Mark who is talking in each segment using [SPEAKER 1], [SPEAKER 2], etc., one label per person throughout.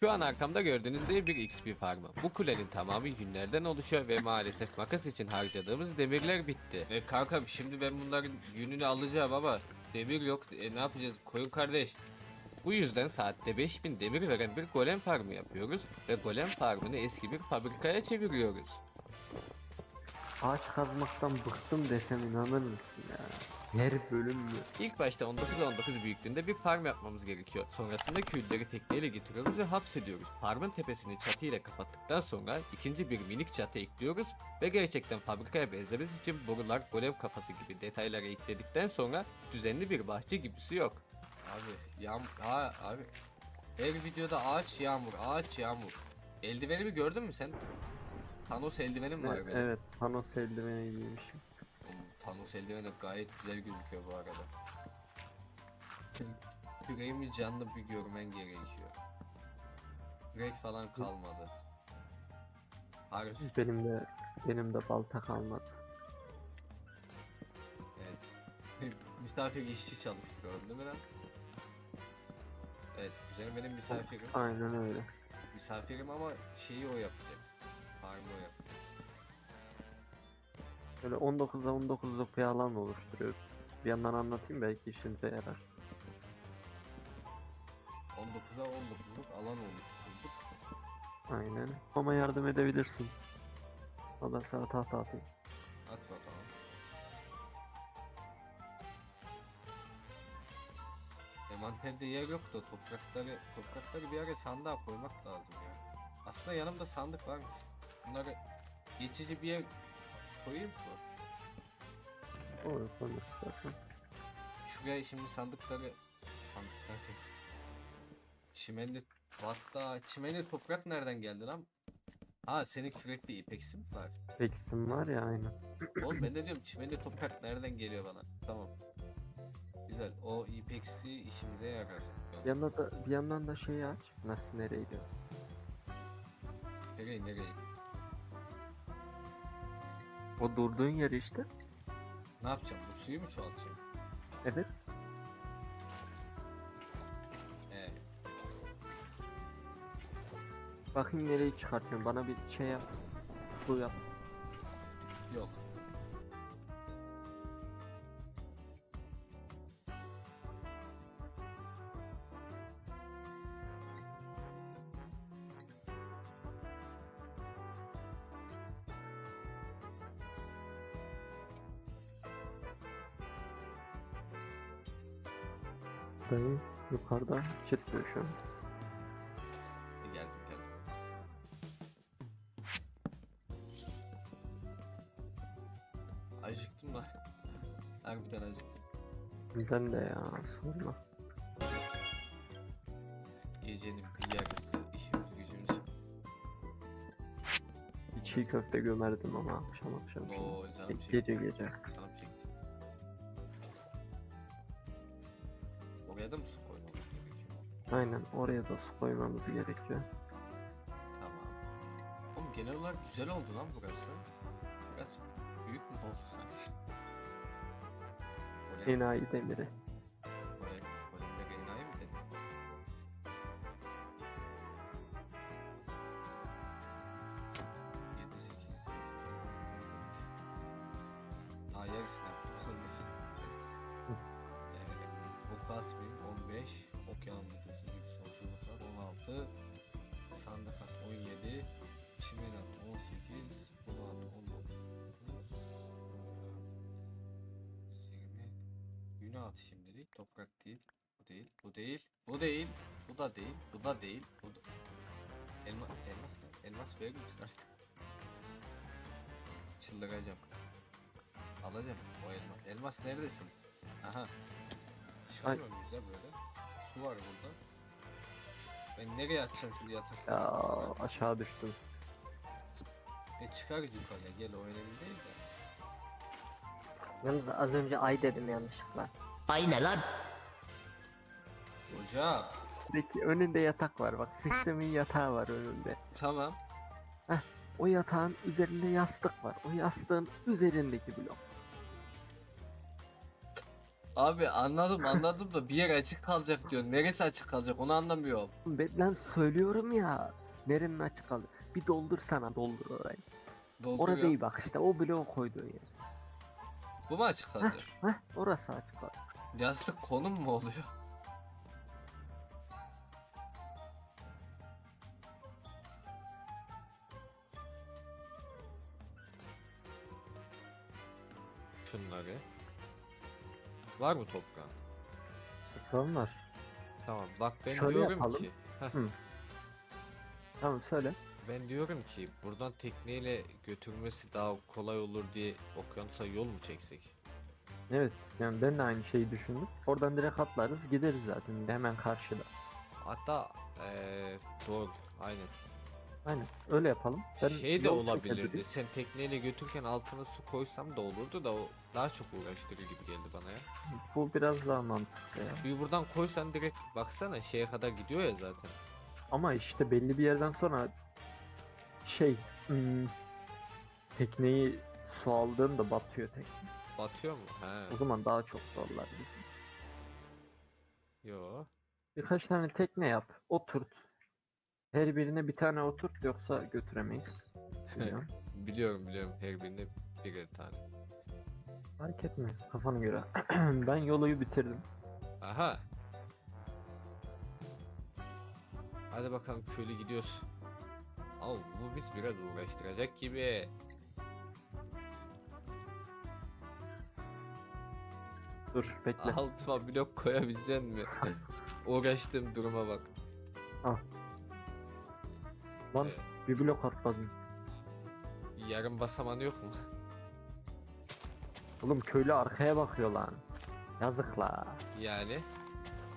[SPEAKER 1] Şu an arkamda gördüğünüz dev bir XP farmı. Bu kulenin tamamı yünlerden oluşuyor ve maalesef makas için harcadığımız demirler bitti. E kankam şimdi ben bunların yününü alacağım ama demir yok. E ne yapacağız koyun kardeş? Bu yüzden saatte 5000 demir veren bir golem farmı yapıyoruz ve golem farmını eski bir fabrikaya çeviriyoruz.
[SPEAKER 2] Ağaç kazmaktan bıktım desem inanır mısın ya? Her bölüm mü?
[SPEAKER 1] İlk başta 19'a 19 büyüklüğünde bir farm yapmamız gerekiyor. Sonrasında külleri tekneyle getiriyoruz ve hapsediyoruz. Farmın tepesini çatı ile kapattıktan sonra ikinci bir minik çatı ekliyoruz ve gerçekten fabrikaya benzemesi için borular, golem kafası gibi detayları ekledikten sonra düzenli bir bahçe gibisi yok. Abi yağmur, ha, abi her videoda ağaç yağmur, ağaç yağmur. Eldivenimi gördün mü sen? Thanos eldivenim var
[SPEAKER 2] Evet,
[SPEAKER 1] benim.
[SPEAKER 2] evet Thanos eldiveni giymişim.
[SPEAKER 1] Thanos eldiveni gayet güzel gözüküyor bu arada. Küreğimi canlı bir görmen gerekiyor. Kürek falan kalmadı. Harbi.
[SPEAKER 2] Benim de benim de balta kalmadı.
[SPEAKER 1] Evet. Misafir işçi çalıştırıyor değil mi lan? Evet, güzel benim misafirim.
[SPEAKER 2] Aynen öyle.
[SPEAKER 1] Misafirim ama şeyi o yapacak. Farmı o yapacak.
[SPEAKER 2] Böyle 19'a 19'luk bir alan oluşturuyoruz. Bir yandan anlatayım belki işinize yarar.
[SPEAKER 1] 19'a 19'luk alan oluşturduk.
[SPEAKER 2] Aynen. Ama yardım edebilirsin. O da sana tahta atayım.
[SPEAKER 1] At bakalım. Envanterde yer yok da toprakları toprakları bir yere sandığa koymak lazım ya. Aslında yanımda sandık varmış. Bunları geçici bir yer koyayım mı?
[SPEAKER 2] Doğru konuş zaten.
[SPEAKER 1] Şuraya şimdi sandıkları sandıklar dur. Çimenli hatta çimenli toprak nereden geldi lan? Ha senin kürekli ipeksi mi var?
[SPEAKER 2] Eksim var ya aynen.
[SPEAKER 1] Oğlum ben de diyorum çimenli toprak nereden geliyor bana? Tamam. Güzel. O ipeksi işimize yarar.
[SPEAKER 2] Bir yandan da bir yandan da şeyi aç. Nasıl nereydi?
[SPEAKER 1] Nereye nereye?
[SPEAKER 2] O durduğun yer işte.
[SPEAKER 1] Ne yapacağım? Bu suyu mu çoğaltacağım?
[SPEAKER 2] Evet.
[SPEAKER 1] Ee,
[SPEAKER 2] Bakayım nereyi çıkartıyorum. Bana bir şey yap. Su yap.
[SPEAKER 1] yok.
[SPEAKER 2] Dayı yukarıda an.
[SPEAKER 1] E, geldim geldim. Acıktım lan. Harbiden acıktım.
[SPEAKER 2] Ben de ya sorma.
[SPEAKER 1] Gecenin bir yarısı işimiz gücümüz.
[SPEAKER 2] Çiğ köfte gömerdim ama akşam akşam.
[SPEAKER 1] Oo canım
[SPEAKER 2] Ge-
[SPEAKER 1] çekti.
[SPEAKER 2] Gece gece. Aynen oraya da su koymamız gerekiyor.
[SPEAKER 1] Tamam. Oğlum genel olarak güzel oldu lan burası. Biraz büyük mü oldu sanki?
[SPEAKER 2] Enayi demiri.
[SPEAKER 1] Güne at şimdilik toprak değil Bu değil bu değil bu değil Bu da değil bu da değil bu da Elma, elmas ne? Elmas verir misin artık? Çıldıracağım Alacağım o elmas Elmas neredesin? Aha Çıkamıyorum güzel böyle. Su var burada. Ben nereye atacağım şimdi yatakta?
[SPEAKER 2] Ya aşağı düştüm.
[SPEAKER 1] E çıkar yukarıya gel o önemli değil de.
[SPEAKER 3] Yalnız az önce ay dedim yanlışlıkla.
[SPEAKER 4] Ay ne lan?
[SPEAKER 1] Hocam
[SPEAKER 2] Peki önünde yatak var bak sistemin yatağı var önünde.
[SPEAKER 1] tamam.
[SPEAKER 2] O yatağın üzerinde yastık var. O yastığın üzerindeki blok.
[SPEAKER 1] Abi anladım anladım da bir yer açık kalacak diyor. Neresi açık kalacak onu anlamıyorum.
[SPEAKER 2] Ben lan söylüyorum ya. Nerenin açık kaldı? Bir doldur sana doldur orayı. Orada
[SPEAKER 1] Dolduruyor.
[SPEAKER 2] değil bak işte o bloğu koyduğu yer.
[SPEAKER 1] Bu mu açık kalacak?
[SPEAKER 2] Heh orası açık kaldı.
[SPEAKER 1] Yastık konum mu oluyor? Şunları. Var mı toprağın?
[SPEAKER 2] Bakalım var.
[SPEAKER 1] Tamam bak ben
[SPEAKER 2] Şöyle
[SPEAKER 1] diyorum
[SPEAKER 2] yapalım.
[SPEAKER 1] ki. Heh,
[SPEAKER 2] Tamam söyle.
[SPEAKER 1] Ben diyorum ki buradan tekneyle götürmesi daha kolay olur diye okyanusa yol mu çeksek?
[SPEAKER 2] Evet yani ben de aynı şeyi düşündüm. Oradan direkt atlarız gideriz zaten hemen karşıda.
[SPEAKER 1] Hatta eee doğru aynen.
[SPEAKER 2] Aynen öyle yapalım. Ben
[SPEAKER 1] şey de
[SPEAKER 2] yol
[SPEAKER 1] olabilirdi. Sen tekneyle götürürken altına su koysam da olurdu da o daha çok uğraştırır gibi geldi bana ya.
[SPEAKER 2] Bu biraz daha mantıklı ya.
[SPEAKER 1] Suyu buradan koysan direkt baksana şeye kadar gidiyor ya zaten.
[SPEAKER 2] Ama işte belli bir yerden sonra şey hmm, tekneyi su aldığında batıyor tekne.
[SPEAKER 1] Batıyor mu? He.
[SPEAKER 2] O zaman daha çok zorlar bizim.
[SPEAKER 1] Yo.
[SPEAKER 2] Birkaç tane tekne yap. Oturt. Her birine bir tane oturt yoksa götüremeyiz. Bilmiyorum.
[SPEAKER 1] Biliyorum biliyorum her birine birer tane.
[SPEAKER 2] Fark etmez kafana göre. ben yoluyu bitirdim.
[SPEAKER 1] Aha. Hadi bakalım köylü gidiyoruz. Al bu biz biraz uğraştıracak gibi.
[SPEAKER 2] Dur bekle.
[SPEAKER 1] Altıma blok koyabilecek mi? Uğraştığım duruma bak.
[SPEAKER 2] Lan
[SPEAKER 1] Ee,
[SPEAKER 2] bir blok atmadım.
[SPEAKER 1] yarım basamanı yok mu?
[SPEAKER 2] Oğlum köylü arkaya bakıyor lan. Yazık la.
[SPEAKER 1] Yani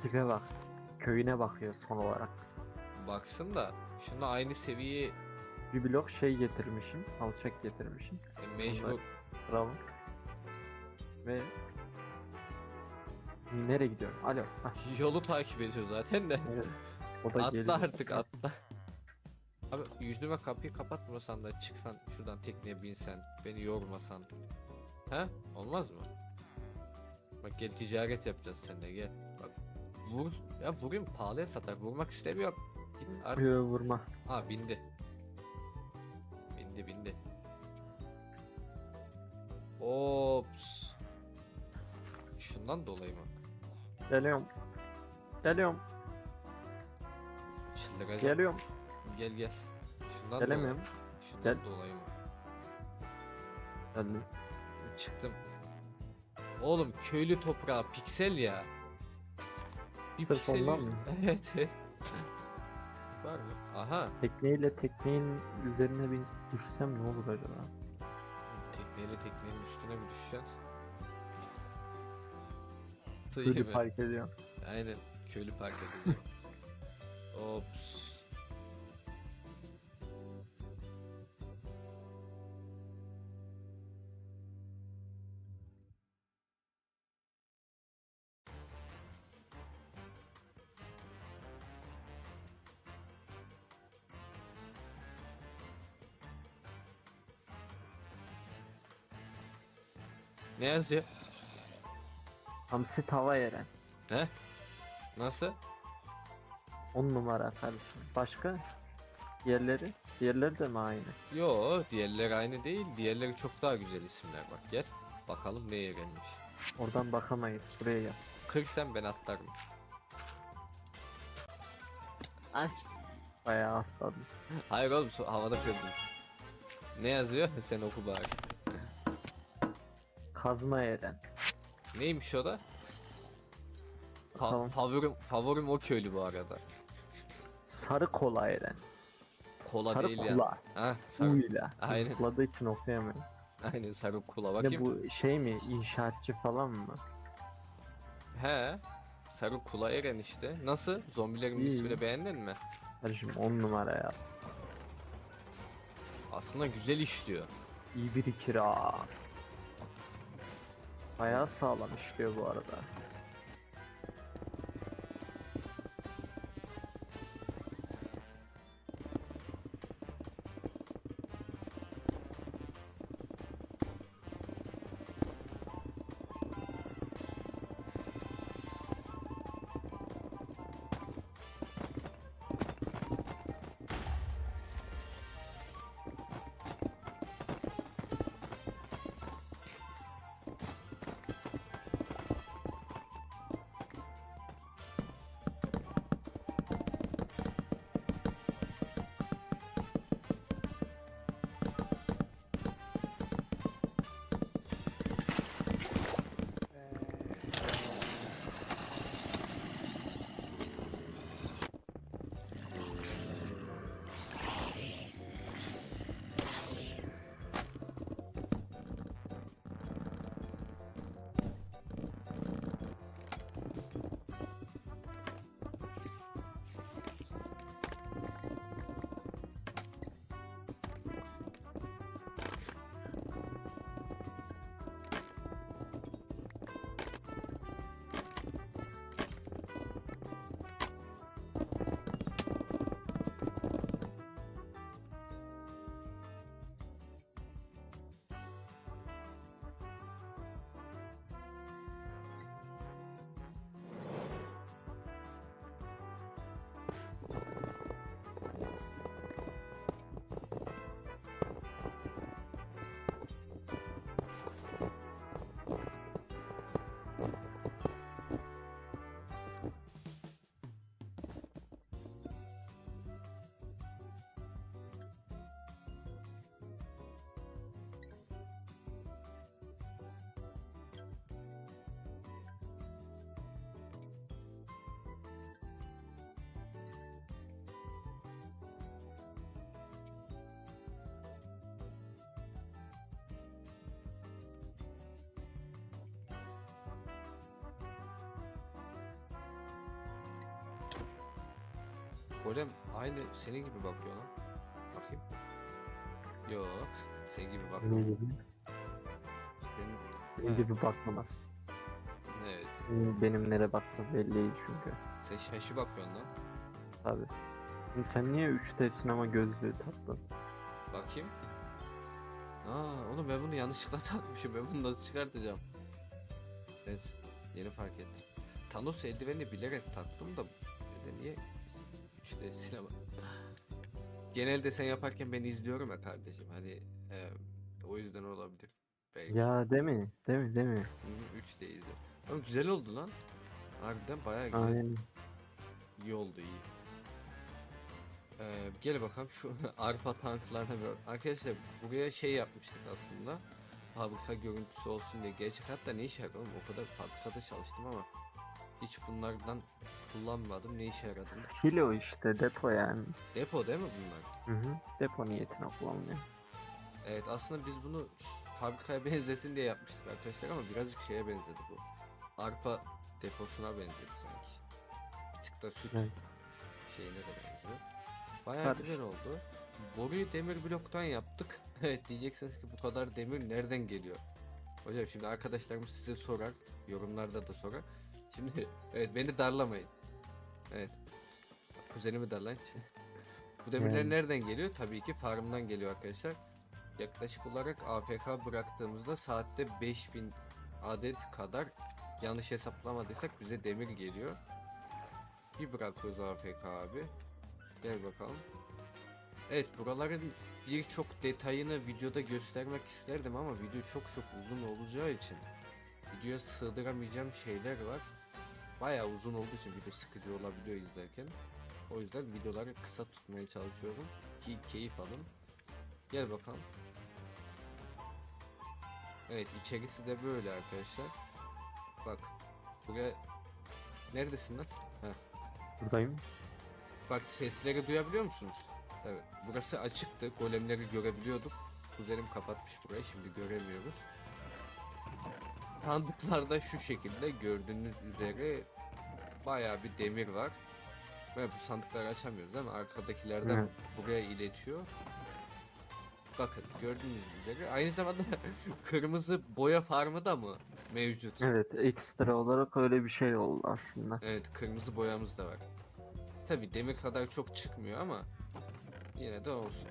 [SPEAKER 2] Tipe bak. Köyüne bakıyor son olarak.
[SPEAKER 1] baksın da şuna aynı seviyeye
[SPEAKER 2] Bir blok şey getirmişim. Alçak getirmişim.
[SPEAKER 1] e, mecbur
[SPEAKER 2] Bravo. Ve nereye gidiyorum? Alo. Hah,
[SPEAKER 1] yolu takip ediyor zaten de.
[SPEAKER 2] evet. O da
[SPEAKER 1] atla
[SPEAKER 2] geliyor.
[SPEAKER 1] artık atla. Abi yüzüme kapıyı kapatmasan da çıksan şuradan tekneye binsen beni yormasan. He? Olmaz mı? Bak gel ticaret yapacağız seninle gel. Bak vur ya vurayım pahalıya satar vurmak istemiyorum. Git artık.
[SPEAKER 2] Yo, vurma.
[SPEAKER 1] Ha bindi. Bindi bindi. Ops. Şundan dolayı mı?
[SPEAKER 2] Geliyorum. Geliyorum.
[SPEAKER 1] Çıldıracağım.
[SPEAKER 2] Geliyorum.
[SPEAKER 1] Gel gel. Şundan
[SPEAKER 2] Gelemiyorum.
[SPEAKER 1] dolayı. Şundan
[SPEAKER 2] Gel.
[SPEAKER 1] dolayı mı?
[SPEAKER 2] Geldim.
[SPEAKER 1] Çıktım. Oğlum köylü toprağı piksel ya. Bir
[SPEAKER 2] Sırf
[SPEAKER 1] piksel
[SPEAKER 2] ondan
[SPEAKER 1] yüz-
[SPEAKER 2] mı?
[SPEAKER 1] Evet evet. Var mı? Aha.
[SPEAKER 2] Tekneyle teknenin üzerine bir düşsem ne olur acaba?
[SPEAKER 1] Tekneyle teknenin üstüne mi düşeceğiz?
[SPEAKER 2] Köylü fark ediyor.
[SPEAKER 1] Aynen köylü park edecek. Ops. Ne yazıyor?
[SPEAKER 2] Hamsi tava yeren.
[SPEAKER 1] He? Nasıl?
[SPEAKER 2] 10 numara kardeşim. Başka? Diğerleri? Diğerleri de mi aynı?
[SPEAKER 1] Yo, diğerleri aynı değil. Diğerleri çok daha güzel isimler bak. Gel. Bakalım neye gelmiş.
[SPEAKER 2] Oradan bakamayız. Buraya gel.
[SPEAKER 1] 40 sen ben atlarım. Ay.
[SPEAKER 2] Bayağı atladım.
[SPEAKER 1] Hayır oğlum havada kırdım. Ne yazıyor? Sen oku bari.
[SPEAKER 2] Kazma yeren.
[SPEAKER 1] Neymiş o da? Fa-
[SPEAKER 2] Bakalım.
[SPEAKER 1] favorim, favorim o köylü bu arada.
[SPEAKER 2] Sarı kola yeren.
[SPEAKER 1] Kola
[SPEAKER 2] Sarı
[SPEAKER 1] değil ya.
[SPEAKER 2] kula.
[SPEAKER 1] Ha, sarı,
[SPEAKER 2] Uyla.
[SPEAKER 1] Aynen.
[SPEAKER 2] Zıpladığı için okuyamıyorum.
[SPEAKER 1] aynen sarı kula
[SPEAKER 2] Ne
[SPEAKER 1] bakayım.
[SPEAKER 2] bu şey mi? İnşaatçı falan mı?
[SPEAKER 1] He. Sarı kula eren işte. Nasıl? Zombilerin
[SPEAKER 2] İyi.
[SPEAKER 1] ismini beğendin mi?
[SPEAKER 2] Kardeşim 10 numara ya.
[SPEAKER 1] Aslında güzel işliyor.
[SPEAKER 2] İyi bir kira. Bayağı sağlam işliyor bu arada.
[SPEAKER 1] Golem aynı senin gibi bakıyor lan. Bakayım. Yok. Senin gibi bakmıyor.
[SPEAKER 2] gibi?
[SPEAKER 1] Senin...
[SPEAKER 2] Ne
[SPEAKER 1] Evet.
[SPEAKER 2] gibi bakmamaz.
[SPEAKER 1] Evet.
[SPEAKER 2] Benim nereye baktığım belliydi çünkü.
[SPEAKER 1] Sen şaşı bakıyorsun lan.
[SPEAKER 2] Tabi. Sen niye 3D sinema gözlüğü taktın?
[SPEAKER 1] Bakayım. Aa oğlum ben bunu yanlışlıkla takmışım. Ben bunu nasıl çıkartacağım? Evet. Yeni fark ettim. Thanos eldiveni bilerek taktım da bir de niye 3D sinema. Genelde sen yaparken ben izliyorum ya kardeşim. Hani e, o yüzden olabilir. Belki.
[SPEAKER 2] Ya değil mi? Değil mi? Değil mi?
[SPEAKER 1] Hı, 3D izliyorum. Ama güzel oldu lan. Harbiden bayağı güzel.
[SPEAKER 2] Aynen.
[SPEAKER 1] İyi oldu iyi. Ee, gel bakalım şu arpa tanklarına bir Arkadaşlar buraya şey yapmıştık aslında. Fabrika görüntüsü olsun diye. Gerçek hatta ne işe yaradı oğlum? O kadar fabrikada çalıştım ama hiç bunlardan kullanmadım. Ne işe yaradı?
[SPEAKER 2] Silo işte depo yani.
[SPEAKER 1] Depo değil mi bunlar?
[SPEAKER 2] Hı hı. Depo niyetine kullanılıyor.
[SPEAKER 1] Evet aslında biz bunu fabrikaya benzesin diye yapmıştık arkadaşlar ama birazcık şeye benzedi bu. Arpa deposuna benzedi sanki. Bir tık da süt
[SPEAKER 2] Evet.
[SPEAKER 1] şeyine de benziyor. Bayağı
[SPEAKER 2] Karıştı.
[SPEAKER 1] güzel oldu. Boruyu demir bloktan yaptık. evet diyeceksiniz ki bu kadar demir nereden geliyor? Hocam şimdi arkadaşlarımız size sorar. Yorumlarda da sorar. Şimdi evet beni darlamayın. Evet. Kuzenimi darlayın. bu demirler
[SPEAKER 2] Yani.
[SPEAKER 1] nereden geliyor? Tabii ki farmdan geliyor arkadaşlar. Yaklaşık olarak AFK bıraktığımızda saatte 5000 adet kadar yanlış hesaplamadıysak bize demir geliyor. Bir bırakıyoruz AFK abi. Gel bakalım. Evet buraların birçok detayını videoda göstermek isterdim ama video çok çok uzun olacağı için videoya sığdıramayacağım şeyler var. Bayağı uzun olduğu için video sıkıcı olabiliyor izlerken. O yüzden videoları kısa tutmaya çalışıyorum ki keyif alın. Gel bakalım. Evet içerisi de böyle arkadaşlar. Bak buraya neredesin lan? Heh.
[SPEAKER 2] Buradayım.
[SPEAKER 1] Bak sesleri duyabiliyor musunuz? Evet. Burası açıktı. Golemleri görebiliyorduk. Kuzenim kapatmış burayı. Şimdi göremiyoruz. Sandıklarda şu şekilde gördüğünüz üzere bayağı bir demir var. Ve bu sandıkları açamıyoruz değil mi? Arkadakilerden
[SPEAKER 2] Evet.
[SPEAKER 1] buraya iletiyor. Bakın gördüğünüz üzere aynı zamanda kırmızı boya farmı da mı mevcut?
[SPEAKER 2] Evet ekstra olarak öyle bir şey oldu aslında.
[SPEAKER 1] Evet kırmızı boyamız da var. Tabi demir kadar çok çıkmıyor ama yine de olsun.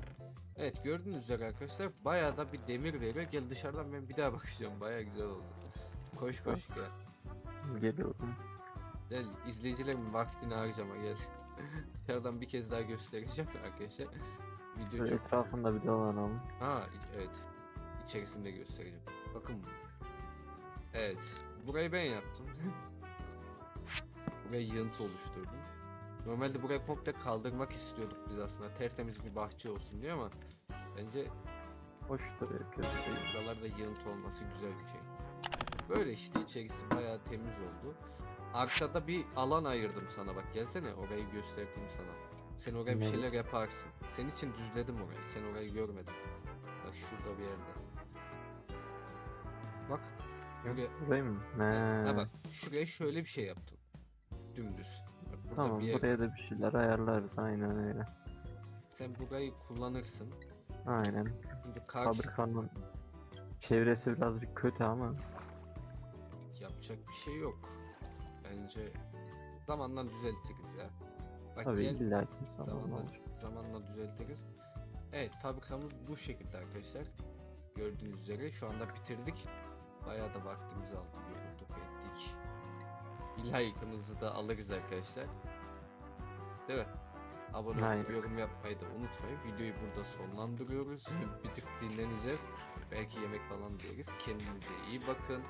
[SPEAKER 1] Evet gördüğünüz üzere arkadaşlar bayağı da bir demir veriyor. Gel dışarıdan ben bir daha bakacağım. Bayağı güzel oldu. Koş koş gel.
[SPEAKER 2] Geliyorum.
[SPEAKER 1] Gel izleyicilerimin vaktini harcama gel. Dışarıdan bir kez daha göstereceğim arkadaşlar. Video
[SPEAKER 2] Böyle
[SPEAKER 1] çok...
[SPEAKER 2] etrafında bir dolanalım.
[SPEAKER 1] Ha evet. İçerisinde göstereceğim. Bakın. Evet. Burayı ben yaptım. Buraya yığıntı oluşturdum. Normalde burayı komple kaldırmak istiyorduk biz aslında. Tertemiz bir bahçe olsun diye ama bence
[SPEAKER 2] Hoş duruyor
[SPEAKER 1] buralarda yığıntı olması güzel bir şey. Böyle işte içerisi bayağı temiz oldu. Arkada bir alan ayırdım sana bak gelsene orayı göstereyim sana. Sen oraya bir şeyler yaparsın. Senin için düzledim orayı. Sen orayı görmedin. Bak şurada bir yerde. Bak. Buraya,
[SPEAKER 2] Burayı mı?
[SPEAKER 1] ha
[SPEAKER 2] He.
[SPEAKER 1] bak şuraya şöyle bir şey yaptım. Dümdüz. Bak burada
[SPEAKER 2] Tamam
[SPEAKER 1] bir yer.
[SPEAKER 2] buraya da bir şeyler ayarlarız aynen öyle.
[SPEAKER 1] Sen burayı kullanırsın.
[SPEAKER 2] Aynen.
[SPEAKER 1] Şimdi karşı
[SPEAKER 2] Fabrikanın çevresi birazcık kötü ama
[SPEAKER 1] yapacak bir şey yok. Bence zamanla düzeltiriz ya. Bak
[SPEAKER 2] tabii
[SPEAKER 1] gel
[SPEAKER 2] illa ki
[SPEAKER 1] zamanla,
[SPEAKER 2] olacak.
[SPEAKER 1] zamanla düzeltiriz. Evet fabrikamız bu şekilde arkadaşlar. Gördüğünüz üzere şu anda bitirdik. Bayağı da vaktimizi aldı. Yorulduk ettik. Bir like'ınızı da alırız arkadaşlar. Değil mi? Abone olup yorum yapmayı da unutmayın. Videoyu burada sonlandırıyoruz. Bir tık dinleneceğiz. Belki yemek falan yeriz. Kendinize iyi bakın.